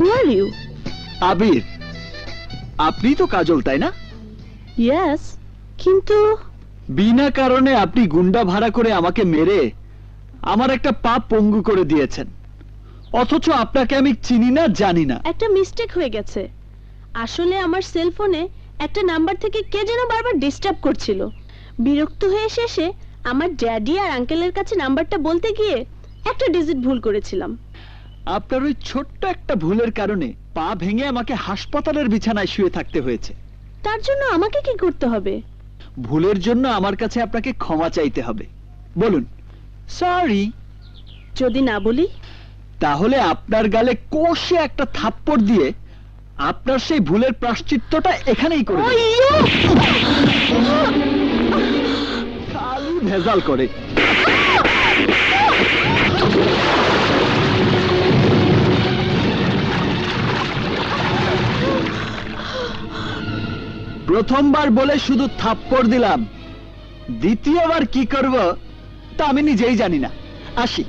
Who are you আবির আপনি তো কাজল তাই না? ইয়েস কিন্তু বিনা কারণে আপনি গুন্ডা ভাড়া করে আমাকে মেরে আমার একটা পাপ পঙ্গু করে দিয়েছেন। অথচ আপনাকে আমি চিনি না জানি না। একটা মিস্টেক হয়ে গেছে। আসলে আমার সেলফোনে একটা নাম্বার থেকে কে যেন বারবার ডিস্টার্ব করছিল। বিরক্ত হয়ে শেষে আমার ড্যাডি আর আঙ্কেলের কাছে নাম্বারটা বলতে গিয়ে একটা ডিজিট ভুল করেছিলাম। আপনার ওই ছোট্ট একটা ভুলের কারণে পা ভেঙে আমাকে হাসপাতালের বিছানায় শুয়ে থাকতে হয়েছে। তার জন্য আমাকে কি করতে হবে? ভুলের জন্য আমার কাছে আপনাকে ক্ষমা চাইতে হবে। বলুন। সরি। যদি না বলি? তাহলে আপনার গালে কষে একটা থাপ্পড় দিয়ে আপনার সেই ভুলের প্রাশ্চিত্যটা এখানেই করে দেব। খালি ভেজাল করে। প্রথমবার বলে শুধু থাপ্পড় দিলাম। দ্বিতীয়বার কি করব তা আমি নিজেই জানি না। আসি।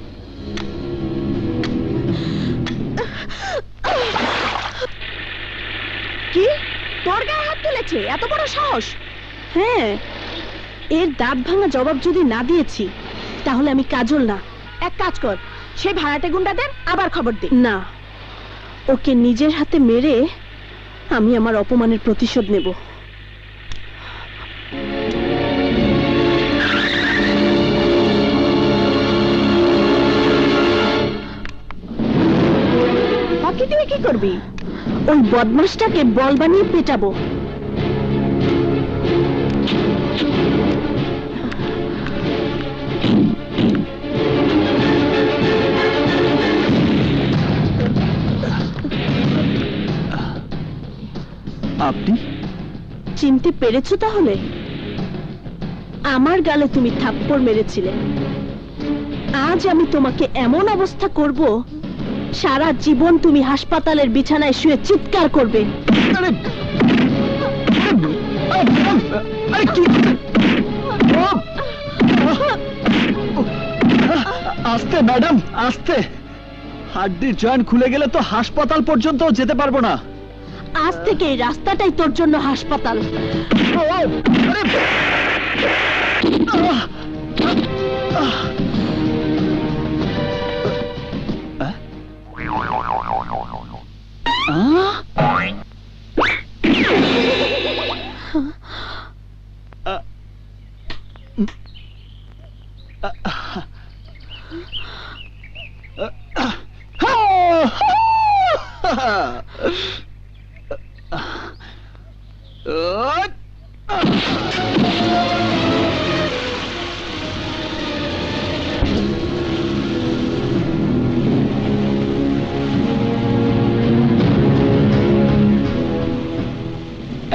কি? তোর গায়ে হাত তুলেছে? এত বড় সাহস? হ্যাঁ এর দাঁত ভাঙা জবাব যদি না দিয়েছি তাহলে আমি কাজল না। এক কাজ কর সে ভাড়াটে গুন্ডাদের আবার খবর দে। না ওকে নিজের হাতে মেরে আমি আমার অপমানের প্রতিশোধ নেব। করবি? ওই বদমাসটাকে বল বানিয়ে পেটাবো। আপনি? চিনতে পেরেছ তাহলে? আমার গালে তুমি থাপ্পড় মেরেছিলে। আজ আমি তোমাকে এমন অবস্থা করব সারা জীবন তুমি হাসপাতালের বিছানায় শুয়ে চিৎকার করবে! আস্তে ম্যাডাম আস্তে। হাড্ডির জয়েন্ট খুলে গেলে তো হাসপাতাল পর্যন্ত যেতে পারব না। আজ থেকে এই রাস্তাটাই তোর জন্য হাসপাতাল।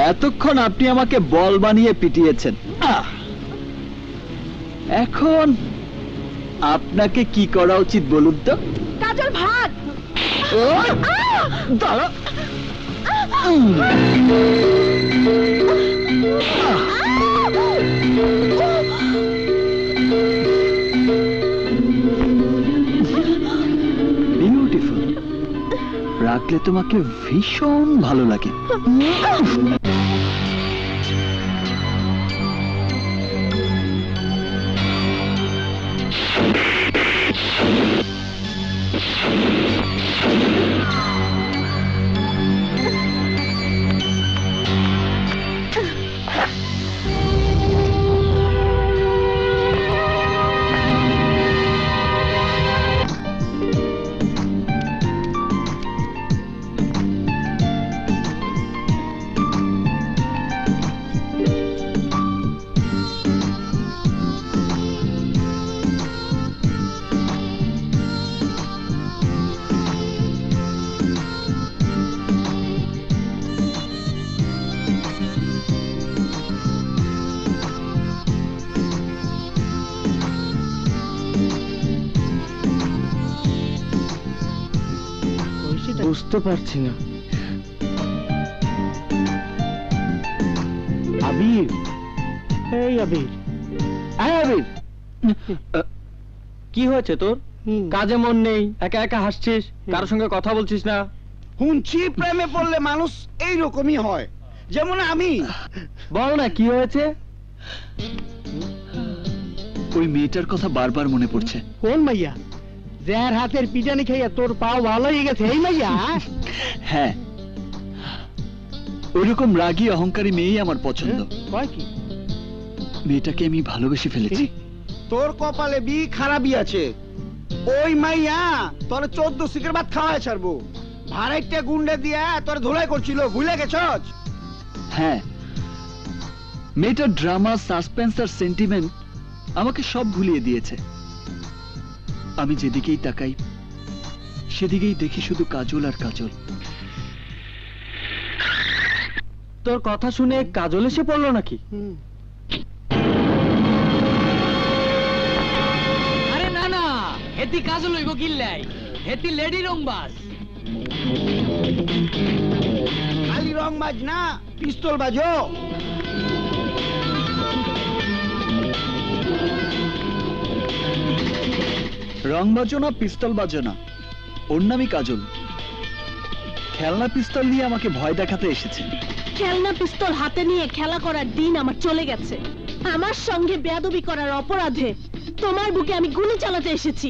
এতক্ষণ আপনি আমাকে বল বানিয়ে পিটিয়েছেন! এখন আপনাকে কি করা উচিত বলুন তো? ও! দাঁড়া রাখলে তোমাকে ভীষণ ভালো লাগে। বুঝতে পারছি না। আবির। এই আবির। এই আবির। কি হয়েছে তোর? কাজে মন নেই একা একা হাসছিস কারোর সঙ্গে কথা বলছিস না। শুনছি প্রেমে পড়লে মানুষ এইরকমই হয় যেমন আমি। বল না কি হয়েছে? ওই মেয়েটার কথা বারবার মনে পড়ছে। কোন মাইয়া? যার হাতের পিটানি খাইয়া তোর পাও ভালো হয়ে গেছে এই মাইয়া? হ্যাঁ। ওইরকম রাগী অহংকারী মেয়েই আমার পছন্দ। কয় কি? মেয়েটাকে আমি ভালোবেসে ফেলেছি। তোর কপালে বি খারাপই আছে। ওই মাইয়া তোর চোদ্দ সিকের ভাত খাওয়াই ছাড়বো। ভাড়াইটা গুন্ডে দিয়া তোর ধুলাই করছিল ভুলে গেছস? হ্যাঁ। মেয়েটার ড্রামা সাসপেন্স আর সেন্টিমেন্ট আমাকে সব ভুলিয়ে দিয়েছে। আমি যেদিকেই তাকাই সেদিকেই দেখি শুধু কাজল আর কাজল। তোর কথা শুনে কাজল এসে পড়ল নাকি? আরে না না হেতি কাজ লইব কিল্লাই হেতি লেডি রংবাজ খালি রং বাজ না পিস্তল বাজো। রং বাজো না পিস্তল বাজো না ওর নামই কাজল। খেলনা পিস্তল নিয়ে আমাকে ভয় দেখাতে এসেছে। খেলনা পিস্তল হাতে নিয়ে খেলা করার দিন আমার চলে গেছে। আমার সঙ্গে বেয়াদবি করার অপরাধে তোমার বুকে আমি গুলি চালাতে এসেছি।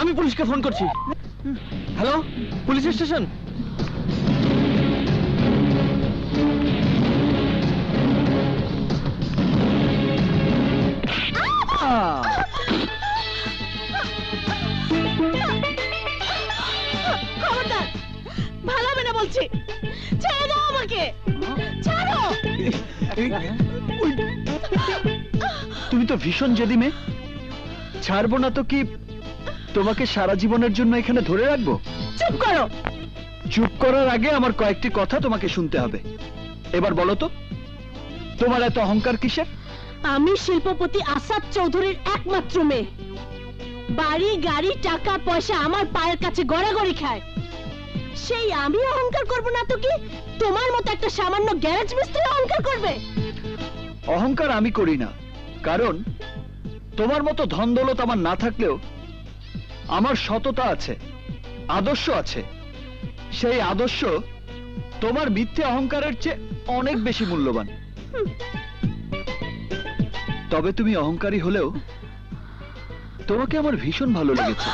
আমি পুলিশকে ফোন করছি। Hello police station? খবরদার ভালো হবে না বলছি। ছেড়ে দাও আমাকে। ছাড়ো। তুমি তো ভীষণ জেদি মেয়ে। ছাড়বো না তো কি তোমাকে সারা জীবনের জন্য এখানে ধরে রাখব? চুপ করো। চুপ করার আগে আমার কয়েকটি কথা তোমাকে শুনতে হবে। এবার বলো তো তোমার এত অহংকার কিসের? আমি শিল্পপতি আসাদ চৌধুরীর একমাত্র মেয়ে। বাড়ি গাড়ি টাকা পয়সা আমার পায়ের কাছে গড়াগড়ি খায়। সেই আমি অহংকার করব না তো কি? তোমার মতো একটা সামান্য গ্যারেজ মিস্ত্রি অহংকার করবে? অহংকার আমি করি না কারণ তোমার মতো ধন দৌলত আমার না থাকলেও আমার সততা আছে আদর্শ আছে। সেই আদর্শ তোমার মিথ্যে অহংকারের চেয়ে অনেক বেশি মূল্যবান। তবে তুমি অহংকারী হলেও তোমাকে আমার ভীষণ ভালো লেগেছে।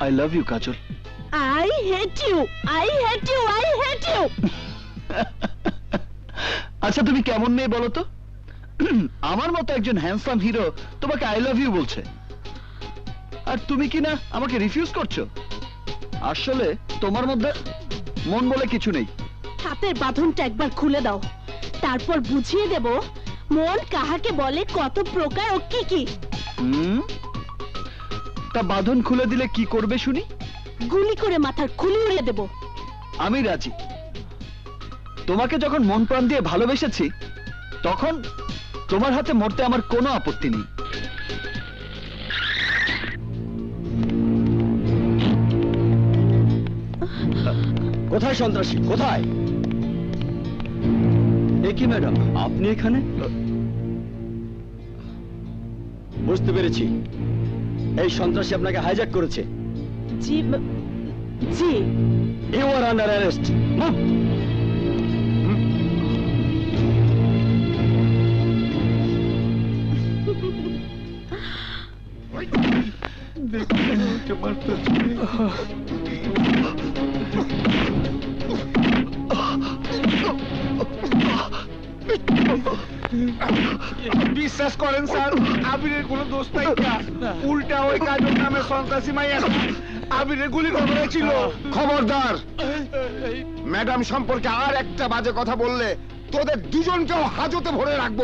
I love you Kajal. I hate you I hate you I hate you আচ্ছা তুমি কেমন মেয়ে বলো তো? আমার মতো একজন হ্যান্ডসাম হিরো তোমাকে আই লাভ ইউ বলছে। আর তুমি কি না আমাকে রিফিউজ করছ? আসলে তোমার মধ্যে মন বলে কিছু নেই। হাতের বাঁধনটা একবার খুলে দাও। তারপর বুঝিয়ে দেব মন কাহাকে বলে কত প্রকার ও কি কি। হুম? তা বাঁধন খুলে দিলে কি করবে শুনি? গুলি করে মাথার খুলি উড়িয়ে দেব। আমি রাজি। তোমাকে যখন মন প্রাণ দিয়ে ভালোবেসেছি তখন তোমার হাতে মরতে আমার কোনো আপত্তি নেই। কোথায় সন্ত্রাসী? কোথায়? এ কি ম্যাডাম? আপনি এখানে? বুঝতে পেরেছি। এই সন্ত্রাসী আপনাকে হাইজ্যাক করেছে। জি ম- জি। ইউ আর আন্ডার অ্যারেস্ট বিশ্বাস করেন স্যার আবিরের কোনো দোষ নাই উল্টা ওই কাজের নামে সন্ত্রাসী মাইয়া আবিরের গুলি ছিল। খবরদার। ম্যাডাম সম্পর্কে আর একটা বাজে কথা বললে তোদের দুজনকেও হাজতে ভরে রাখব।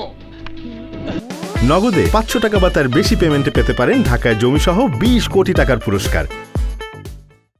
নগদে পাঁচশো টাকা বা তার বেশি পেমেন্টে পেতে পারেন ঢাকায় জমিসহ বিশ কোটি টাকার পুরস্কার।